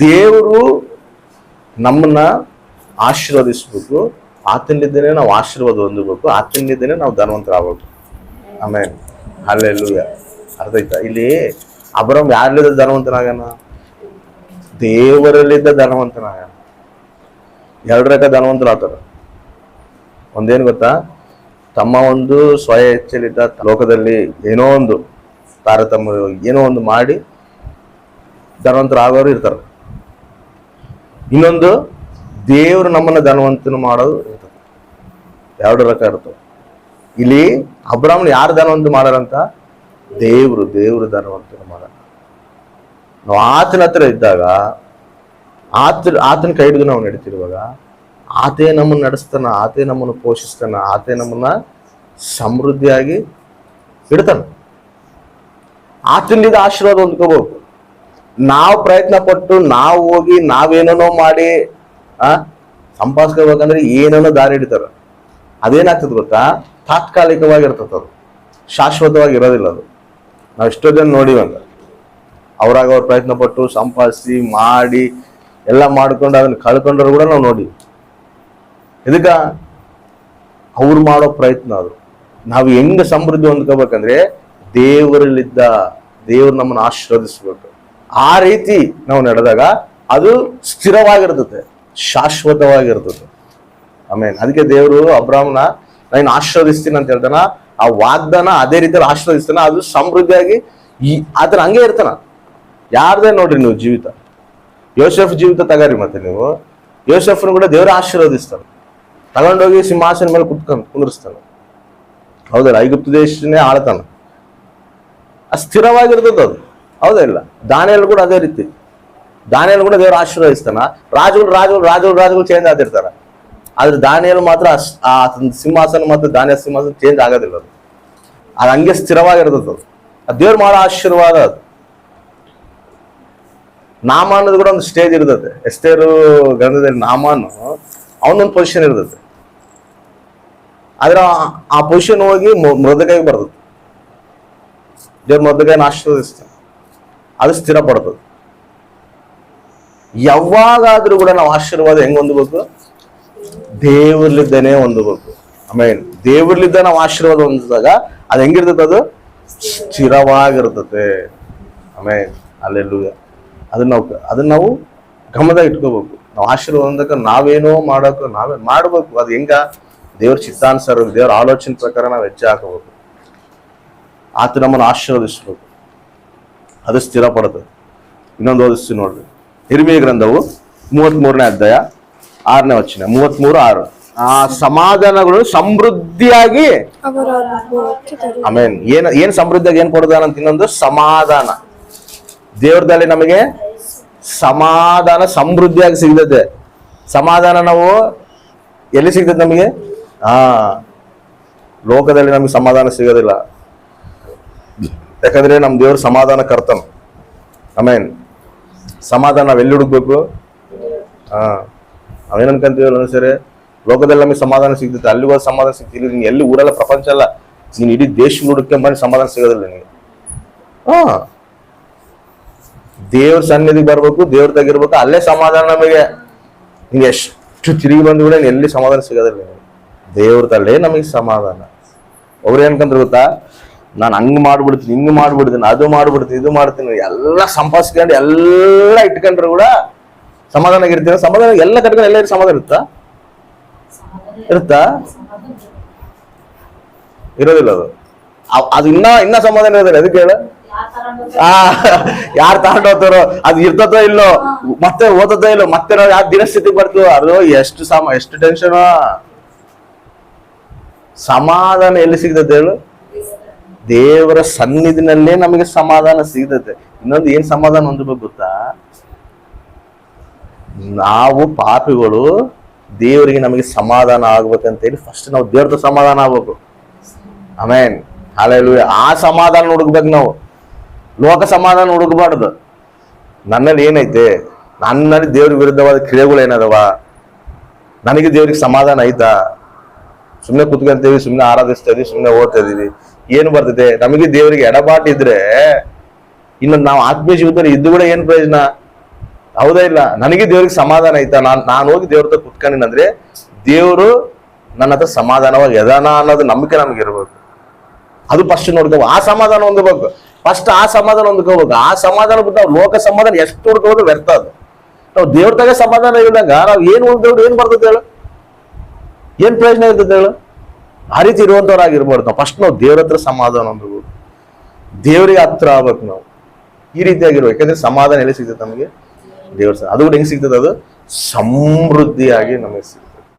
ದೇವರು ನಮ್ಮನ್ನ ಆಶೀರ್ವದಿಸ್ಬೇಕು. ಆತನಿಂದನೇ ನಾವು ಆಶೀರ್ವಾದ ಹೊಂದಬೇಕು. ಆತನಿಂದನೇ ನಾವು ಧನವಂತರಾಗಬೇಕು. ಆಮೇಲೆ ಅಲ್ಲೆಲ್ಲೂ ಅರ್ಥ ಆಯ್ತಾ ಇಲ್ಲಿ ಅಬ್ರಮ್ ಯಾರಲ್ಲಿದ್ದ ಧನವಂತನಾಗನ ದೇವರಲ್ಲಿದ್ದ ಧನವಂತನಾಗನ ಎರಡರಕ ಧನವಂತರ ಧನವಂತರಾಗ್ತಾರ. ಒಂದೇನು ಗೊತ್ತಾ? ತಮ್ಮ ಒಂದು ಸ್ವಯ ಹೆಚ್ಚಲಿದ್ದ ಲೋಕದಲ್ಲಿ ಏನೋ ಒಂದು ತಾರತಮ್ಯ ಏನೋ ಒಂದು ಮಾಡಿ ಧನವಂತರಾಗೋರು ಇರ್ತಾರೆ. ಇನ್ನೊಂದು ದೇವರು ನಮ್ಮನ್ನು ಧನವಂತನ ಮಾಡೋದು ಎರಡು ರಕ ಇರ್ತವೆ ಇಲ್ಲಿ ಅಬ್ರಾಹ್ಮಣ ಯಾರು ಧನವಂತ ಮಾಡಾರಂತ ದೇವರು ದೇವರು ಧನವಂತನ ಮಾಡ ನಾವು ಆತನ ಹತ್ರ ಇದ್ದಾಗ, ಆತ, ಆತನ ಕೈ ಹಿಡಿದು ನಾವು ನಡೀತಿರುವಾಗ, ಆತೇ ನಮ್ಮನ್ನ ನಡೆಸ್ತಾನ, ಆತೇ ನಮ್ಮನ್ನು ಪೋಷಿಸ್ತಾನ, ಆತೇ ನಮ್ಮನ್ನ ಸಮೃದ್ಧಿಯಾಗಿ ಇಡ್ತಾನ. ಆತನಿಂದ ಆಶೀರ್ವಾದ ಹೊಂದ್ಕೋಬೇಕು ನಾವು ಪ್ರಯತ್ನ ಪಟ್ಟು ನಾವು ಹೋಗಿ ನಾವೇನೇನೋ ಮಾಡಿ, ಆ ಸಂಪಾದಿಸ್ಕೋಬೇಕಂದ್ರೆ ಏನೇನೋ ದಾರಿ ಹಿಡಿತಾರೆ. ಅದೇನಾಗ್ತದೆ ಗೊತ್ತಾ? ತಾತ್ಕಾಲಿಕವಾಗಿರ್ತದೆ ಅದು. ಶಾಶ್ವತವಾಗಿ ಇರೋದಿಲ್ಲ ಅದು. ನಾವು ಎಷ್ಟೋ ಜನ ನೋಡಿವಂತ ಅವ್ರಾಗ ಅವ್ರು ಪ್ರಯತ್ನ ಪಟ್ಟು ಸಂಪಾದಿಸಿ ಮಾಡಿ ಎಲ್ಲ ಮಾಡ್ಕೊಂಡು ಅದನ್ನ ಕಳ್ಕೊಂಡ್ರು ಕೂಡ ನಾವು ನೋಡಿ ಇದಕ್ಕ ಅವ್ರು ಮಾಡೋ ಪ್ರಯತ್ನ ಅದು. ನಾವು ಹೆಂಗ ಸಮೃದ್ಧಿ ಹೊಂದ್ಕೋಬೇಕಂದ್ರೆ ದೇವರಲ್ಲಿದ್ದ ದೇವ್ರು ನಮ್ಮನ್ನು ಆಶೀರ್ವದಿಸ್ಬೇಕು. ಆ ರೀತಿ ನಾವು ನಡೆದಾಗ ಅದು ಸ್ಥಿರವಾಗಿರ್ತದೆ, ಶಾಶ್ವತವಾಗಿರ್ತದೆ. ಆಮೇಲೆ ಅದಕ್ಕೆ ದೇವರು ಅಬ್ರಾಹ್ಮಣ ನಾನು ಆಶೀರ್ವದಿಸ್ತೀನಿ ಅಂತ ಹೇಳ್ತಾನ. ಆ ವಾಗ್ದಾನ ಅದೇ ರೀತಿಯಲ್ಲಿ ಆಶೀರ್ವದಿಸ್ತಾನ. ಅದು ಸಮೃದ್ಧಿಯಾಗಿ ಈ ಆತನ ಹಂಗೆ ಇರ್ತಾನ. ಯಾರ್ದೇ ನೋಡ್ರಿ ನೀವು ಜೀವಿತ. ಯೋಸೆಫ್ ಜೀವಿತ ತಗೋರಿ ಮತ್ತೆ ನೀವು. ಯೋಸೆಫ್ನ ಕೂಡ ದೇವರ ಆಶೀರ್ವದಿಸ್ತಾನೆ. ತಗೊಂಡೋಗಿ ಸಿಂಹಾಸನ ಮೇಲೆ ಕುತ್ಕೊಂಡು ಕುಂದಿರ್ಸ್ತಾನೆ. ಹೌದಲ್ಲ? ಐಗುಪ್ತ ದೇಶನೇ ಆಳ್ತಾನ. ಅಸ್ಥಿರವಾಗಿರ್ತದ ಅದು. ಹೌದಾ ಇಲ್ಲ? ದಾನಿಯಲ್ಲಿ ಕೂಡ ಅದೇ ರೀತಿ. ದಾನಿಯಲ್ಲಿ ಕೂಡ ದೇವರು ಆಶೀರ್ವದಿಸ್ತಾನ. ರಾಜುಗಳು ರಾಜುಗಳು ರಾಜುಗಳು ರಾಜುಗಳು ಚೇಂಜ್ ಆಗ್ತಿರ್ತಾರ. ಆದ್ರೆ ದಾನಿಯಲ್ಲಿ ಮಾತ್ರ ಆ ಸಿಂಹಾಸನ ಮತ್ತು ದಾನಿಯ ಸಿಂಹಾಸನ ಚೇಂಜ್ ಆಗೋದಿಲ್ಲ ಅದು. ಅದು ಹಂಗೆ ಸ್ಥಿರವಾಗಿರ್ತದ ಅದು. ಅದು ದೇವ್ರು ಮಾಡೋ ಆಶೀರ್ವಾದ ಅದು. ನಾಮ ಅನ್ನೋದು ಕೂಡ ಒಂದು ಸ್ಟೇಜ್ ಇರ್ತದೆ. ಎಷ್ಟೇರು ಗ್ರಂಥದಲ್ಲಿ ನಾಮಾನು ಅವನೊಂದು ಪೊಸಿಷನ್ ಇರ್ತದೆ. ಆದ್ರೆ ಆ- ಪೊಸಿಷನ್ ಹೋಗಿ ಮೃದಕಾಗಿ ಬರ್ತದೆ. ದೇವ್ರ ಮೃದಕಾಯಿನ ಆಶೀರ್ವದಿಸ್ತಾನೆ. ಅದು ಸ್ಥಿರ ಪಡ್ತದೆ ಯಾವಾಗಾದ್ರೂ ಕೂಡ ನಾವು ಆಶೀರ್ವಾದ ಹೆಂಗ್ ಹೊಂದಬೇಕು? ದೇವ್ರಲಿದ್ದಾನೆ ಹೊಂದಬೇಕು. ಆಮೇಲೆ ದೇವ್ರಲಿದ್ದ ನಾವು ಆಶೀರ್ವಾದ ಹೊಂದಿದಾಗ ಅದು ಹೆಂಗಿರ್ತದೆ ಅದು? ಸ್ಥಿರವಾಗಿರ್ತದೆ. ಆಮೇಲೆ ಅಲ್ಲೆಲ್ಲೂ ಅದನ್ನ ನಾವು ಅದನ್ನ ನಾವು ಗಮನದಾಗ ಇಟ್ಕೋಬೇಕು. ನಾವು ಆಶೀರ್ವಾದ ಹೊಂದಕ್ಕೆ ನಾವೇನೋ ಮಾಡೋಕೆ, ನಾವೇ ಮಾಡ್ಬೇಕು. ಅದು ಹೆಂಗ? ದೇವ್ರ ಚಿತ್ತಾನುಸಾರ ದೇವ್ರ ಆಲೋಚನೆ ಪ್ರಕಾರ ನಾವು ಹೆಜ್ಜೆ ಹಾಕಬೇಕು. ಆತ ನಮ್ಮನ್ನು ಆಶೀರ್ವದಿಸ್ಬೇಕು. ಅದು ಸ್ಥಿರ ಪಡುತ್ತದೆ ಇನ್ನೊಂದು ಓದಿಸ್ತೀನಿ ನೋಡ್ರಿ. ಹಿರಿಮೆಯ ಗ್ರಂಥವು ಮೂವತ್ತ್ ಮೂರನೇ ಅಧ್ಯಾಯ ಆರನೇ ವಚನ, ಮೂವತ್ಮೂರು ಆರು. ಆ ಸಮಾಧಾನಗಳು ಸಮೃದ್ಧಿಯಾಗಿ ಆಮೇನ್. ಏನ್ ಏನ್ ಸಮೃದ್ಧಿಯಾಗಿ ಏನ್ ಕೊಡ್ತಾನ ಅಂತ ಇನ್ನೊಂದು ಸಮಾಧಾನ. ದೇವ್ರದಲ್ಲಿ ನಮಗೆ ಸಮಾಧಾನ ಸಮೃದ್ಧಿಯಾಗಿ ಸಿಗ್ತದೆ. ಸಮಾಧಾನ ನಾವು ಎಲ್ಲಿ ಸಿಗ್ತದೆ ನಮಗೆ? ಹಾ ಲೋಕದಲ್ಲಿ ನಮಗೆ ಸಮಾಧಾನ ಸಿಗೋದಿಲ್ಲ. ಯಾಕಂದ್ರೆ ನಮ್ಮ ದೇವ್ರ ಸಮಾಧಾನ ಕರ್ತನ ಆಮೇನ್, ಸಮಾಧಾನ ನಾವು ಎಲ್ಲಿ ಹುಡುಕ್ಬೇಕು? ಹಾಂ ಅವೇನು ಅನ್ಕೊಂತೀವಲ್ಲ ಸರಿ ಲೋಕದಲ್ಲಿ ನಮಗೆ ಸಮಾಧಾನ ಸಿಗ್ತೈತೆ ಹೋದ ಸಮಾಧಾನ ಸಿಗ್ತಿಲ್ಲ ನೀನು ಎಲ್ಲಿ ಊರೆಲ್ಲ, ಪ್ರಪಂಚ ಅಲ್ಲ, ನೀನು ಇಡೀ ದೇಶ ಹುಡುಕೊಂಬಂದು ಸಮಾಧಾನ ಸಿಗೋದಿಲ್ಲ ನಿನಗೆ ಹಾಂ, ದೇವ್ರ ಸನ್ನಿಧಿಗೆ ಬರ್ಬೇಕು ದೇವ್ರದಾಗಿರ್ಬೇಕು ಅಲ್ಲೇ ಸಮಾಧಾನ ನಮಗೆ. ನಿಂಗೆ ಎಷ್ಟು ತಿರುಗಿ ಬಂದು ಕೂಡ ನೀನ್ ಎಲ್ಲಿ ಸಮಾಧಾನ ಸಿಗೋದಿಲ್ಲ ದೇವ್ರದಲ್ಲೇ ನಮಗೆ ಸಮಾಧಾನ. ಅವ್ರು ಏನ್ಕಂದ್ರೆ ಗೊತ್ತಾ? ನಾನು ಹಂಗ್ ಮಾಡ್ಬಿಡ್ತೀನಿ, ಹಿಂಗ್ ಮಾಡ್ಬಿಡ್ತೀನಿ, ಅದು ಮಾಡ್ಬಿಡ್ತೀನಿ, ಇದು ಮಾಡ್ತೀನಿ ಎಲ್ಲ ಸಂಪಾದಿಸ್ಕೊಂಡು ಎಲ್ಲ ಇಟ್ಕೊಂಡ್ರು ಕೂಡ ಸಮಾಧಾನ ಇರ್ತೀನಿ ಸಮಾಧಾನ ಎಲ್ಲ ಕಟ್ಕೊಂಡು ಎಲ್ಲ ಸಮಾಧಾನ ಇರುತ್ತಾ? ಇರುತ್ತಾ? ಇರೋದಿಲ್ಲ ಅದು. ಅದು ಇನ್ನ ಇನ್ನ ಸಮಾಧಾನ ಇರೋದಿಲ್ಲ ಅದಕ್ಕೆ ಹೇಳ? ಆ, ಯಾರು ತಗೊಂಡು ಹೋಗ್ತಾರೋ, ಅದು ಇರ್ತದೋ ಇಲ್ಲೋ, ಮತ್ತೆ ಓದೋದೋ ಇಲ್ಲೋ, ಮತ್ತೆ ನಾವು ಯಾವ ದಿನಸ್ಥಿತಿ ಬರ್ತೀವೋ, ಅದು ಎಷ್ಟು ಸಮ, ಎಷ್ಟು ಟೆನ್ಷನ್ ಸಮಾಧಾನ ಎಲ್ಲಿ ಸಿಗ್ತದೆ ಹೇಳು? ದೇವರ ಸನ್ನಿಧಿನಲ್ಲೇ ನಮಗೆ ಸಮಾಧಾನ ಸಿಗ್ತದೆ. ಇನ್ನೊಂದು ಏನ್ ಸಮಾಧಾನ ಹೊಂದಬೇಕು ಗೊತ್ತಾ? ನಾವು ಪಾಪಿಗಳು, ದೇವರಿಗೆ ನಮಗೆ ಸಮಾಧಾನ ಆಗ್ಬೇಕಂತ ಹೇಳಿ ಫಸ್ಟ್ ನಾವು ದೇವ್ರದ ಸಮಾಧಾನ ಆಗ್ಬೇಕು. ಆಮೇನ್ ಹಾಲೆಲೂಯ ಆ ಸಮಾಧಾನ ಹುಡುಕ್ಬೇಕು ನಾವು. ಲೋಕ ಸಮಾಧಾನ ಹುಡುಕ್ಬಾರ್ದು. ನನ್ನಲ್ಲಿ ಏನೈತೆ? ನನ್ನಲ್ಲಿ ದೇವ್ರ ವಿರುದ್ಧವಾದ ಕ್ರಿಯೆಗಳು ಏನದವ ನನಗೆ ದೇವ್ರಿಗೆ ಸಮಾಧಾನ ಐತಾ ಸುಮ್ಮನೆ ಕುತ್ಕೊಂತೀವಿ ಸುಮ್ಮನೆ ಆರಾಧಿಸ್ತಾ ಇದೀವಿ ಸುಮ್ಮನೆ ಓದ್ತಾ ಇದೀವಿ. ಏನು ಬರ್ತೈತೆ? ನಮಗೆ ದೇವರಿಗೆ ಎಡಬಾಟಿದ್ರೆ ಇನ್ನು ನಾವು ಆತ್ಮೀಯ ಜೀವಿತದಲ್ಲಿ ಇದ್ದು ಕೂಡ ಏನ್ ಪ್ರಯೋಜನ? ಹೌದಾ ಇಲ್ಲ? ನನಗೆ ದೇವ್ರಿಗೆ ಸಮಾಧಾನ ಆಯ್ತಾ? ನಾನು ನಾನು ಹೋಗಿ ದೇವ್ರ ಹತ್ರ ಕುತ್ಕೊಂಡಿನಂದ್ರೆ ದೇವರು ನನ್ನ ಹತ್ರ ಸಮಾಧಾನವಾಗಿ ಎದಾನ ಅನ್ನೋದು ನಂಬಿಕೆ ನಮ್ಗೆ ಇರ್ಬೇಕು. ಅದು ಫಸ್ಟ್ ನೋಡ್ಕೋಬೇಕು. ಆ ಸಮಾಧಾನ ಹೊಂದ್ಬೇಕು ಫಸ್ಟ್ ಆ ಸಮಾಧಾನ ಹೊಂದ್ಕೋಬೇಕು. ಆ ಸಮಾಧಾನ ಬಿಟ್ಟು ಲೋಕ ಸಮಾಧಾನ ಎಷ್ಟು ಹುಡ್ಕೋದು ವ್ಯರ್ಥ ಅದು. ನಾವು ದೇವ್ರ ತಗ ಸಮಾಧಾನ ಇಲ್ಲದಾಗ ನಾವು ಏನ್ ಹೋಗ್ದೇವ್ರು ಏನ್ ಬರ್ತದೆ ಹೇಳು? ಏನ್ ಪ್ರಯೋಜನ ಇರ್ತದೆ ಹೇಳು? ಆ ರೀತಿ ಇರುವಂತವ್ರಾಗಿರ್ಬಾರ್ದು ನಾವು. ಫಸ್ಟ್ ನಾವು ದೇವ್ರ ಹತ್ರ ಸಮಾಧಾನ ಹೊಂದಬೇಕು. ದೇವರಿಗೆ ಹತ್ರ ಆಗ್ಬೇಕು ನಾವು. ಈ ರೀತಿಯಾಗಿರ್ಬೇಕು. ಯಾಕಂದ್ರೆ ಸಮಾಧಾನ ಎಲ್ಲಿ ಸಿಗ್ತದೆ ನಮಗೆ? ದೇವ್ರ ಅದು ಕೂಡ ಹೆಂಗ್ ಸಿಗ್ತದೆ ಅದು? ಸಮೃದ್ಧಿಯಾಗಿ ನಮಗೆ ಸಿಗ್ತದೆ.